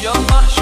Yallah